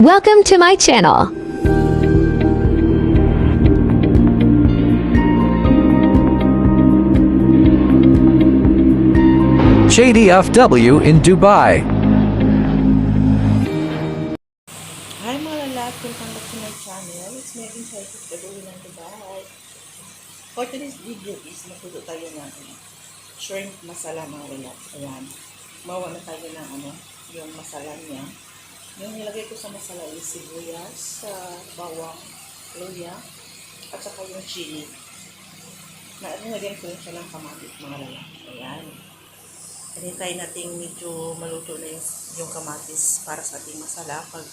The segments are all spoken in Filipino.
Welcome to my channel. JDFW in Dubai. Hi mga lalap, welcome back to my channel. It's Megan Charles, Gagawin ng Dubai. For today's video is magtuto tayo ng shrimp masala mga lalap. Ayan. Mawa na tayo ng ano, yung masala niya. Yung nilagay ko sa masala is sibuyas, sa bawang, luya, at saka yung chili. Na nilagyan ko rin siya ng kamatis mga lalap. Ayan. Hintayin natin medyo maluto na yung, yung kamatis para sa ating masala. Pag,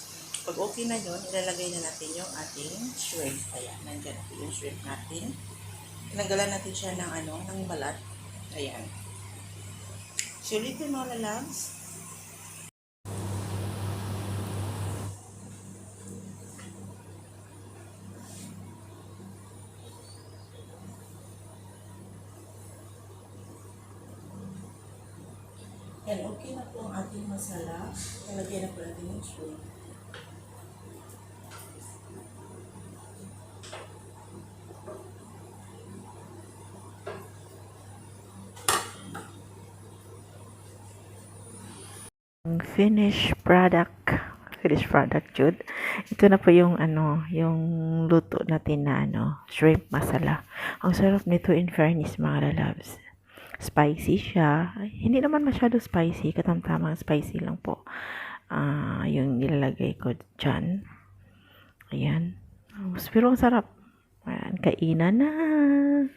pag okay na yun, ilalagay na natin yung ating shrimp. Ayan, nandyan natin yung shrimp natin. Tinanggalan natin siya ng ano, ng balat. Ayan. So, ulitin mga lalabs. Yan, okay na po ang ating masala. Talagyan na po natin yung shrimp. finished product finished product Jude. Ito na po yung ano, yung luto natin na ano, shrimp masala. Ang sarap nito in fairness mga lalabs. Spicy siya. Ay, hindi naman masyado spicy, katamtamang spicy lang po. Ah, yung nilalagay ko dyan. Ayan. Pero ang sarap. Ayan, kainan na.